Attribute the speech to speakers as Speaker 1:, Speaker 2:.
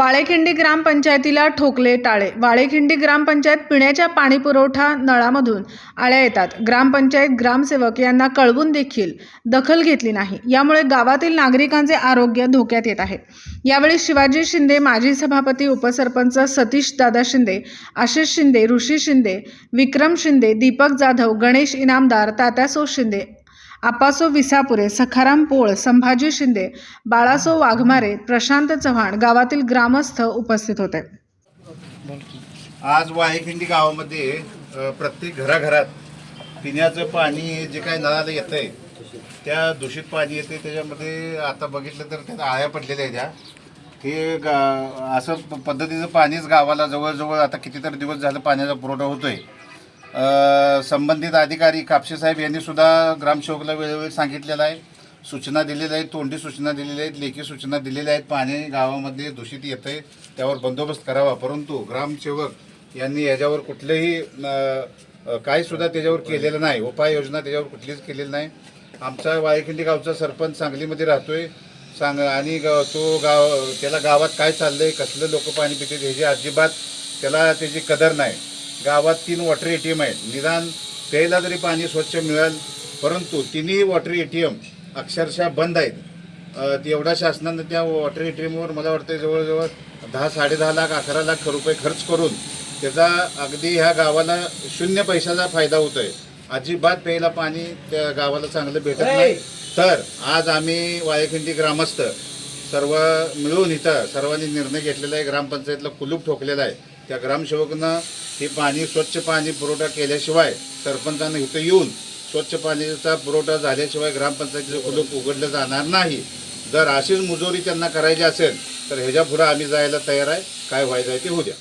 Speaker 1: वाळेखिंडी ग्रामपंचायतीला ठोकले टाळे. वाळेखिंडी ग्रामपंचायत पिण्याच्या पाणी पुरवठा नळामधून आळ्या येतात. ग्रामपंचायत ग्रामसेवक यांना कळवून देखील दखल घेतली नाही. यामुळे गावातील नागरिकांचे आरोग्य धोक्यात येत आहे. यावेळी शिवाजी शिंदे माजी सभापती उपसरपंच सतीश दादा शिंदे आशिष शिंदे ऋषी शिंदे विक्रम शिंदे दीपक जाधव गणेश इनामदार तात्यासो शिंदे आपासो विसापुरे सखाराम पोळ संभाजी शिंदे बाळासो वाघमारे प्रशांत चव्हाण गावातील ग्रामस्थ उपस्थित होते.
Speaker 2: आज वाहेखिंडी गावामध्ये प्रत्येक घराघरात पिण्याचं पाणी जे काही नळाला येतं आहे त्या दूषित पाणी येते त्याच्यामध्ये आता बघितलं तर त्यात आळ्या पडलेल्या आहेत त्या हे गा असं पद्धतीचं पाणीच गावाला जवळजवळ आता कितीतरी दिवस झालं पाण्याचा पुरवठा होतोय. संबंधित अधिकारी कापसे साहेब यांनी सुद्धा ग्रामसेवकला वेळोवेळी सांगितलेलं आहे. सूचना दिलेल्या आहेत तोंडी सूचना दिलेल्या आहेत लेखी सूचना दिलेल्या आहेत पाणी गावामध्ये दूषित येतंय त्यावर बंदोबस्त करावा. परंतु ग्रामसेवक यांनी याच्यावर कुठलंही काहीसुद्धा काही सुद्धा त्याच्यावर केलेलं नाही. उपाययोजना त्याच्यावर कुठलीच केलेली नाही. आमचा वायखिंडी गावचा सरपंच सांगलीमध्ये राहतो आहे सांग आणि ग- तो गाव त्याला गावात काय चाललं आहे कसलं लोक पाणी पिते ह्याची अजिबात त्याला त्याची कदर नाही. गावात तीन वॉटर ए टी एम आहेत. निदान प्यायला जरी पाणी स्वच्छ मिळेल परंतु तिन्ही वॉटर ए टी एम अक्षरशः बंद आहेत. अ, ते एवढा शासनानं त्या वॉटर ए टी एमवर मला वाटतं जवळजवळ दहा साडेदहा लाख अकरा लाख रुपये खर्च करून त्याचा अगदी ह्या गावाला शून्य पैशाचा फायदा होतोय. अजिबात प्यायला पाणी त्या गावाला चांगलं भेटत नाही. तर आज आम्ही वायखिंडी ग्रामस्थ सर्व मिळून इथं सर्वांनी निर्णय घेतलेला आहे. ग्रामपंचायतला कुलूप ठोकलेला आहे. त्या ग्रामसेवकनं हे पाणी स्वच्छ पाणी पुरवठा केल्याशिवाय सरपंचानं इथं येऊन स्वच्छ पाण्याचा पुरवठा झाल्याशिवाय ग्रामपंचायतीचं कुलूप उघडलं जाणार नाही. जर अशीच मुजोरी त्यांना करायची असेल तर ह्याच्या पुढं आम्ही जायला तयार आहे. काय व्हायचं आहे ते होऊ द्या.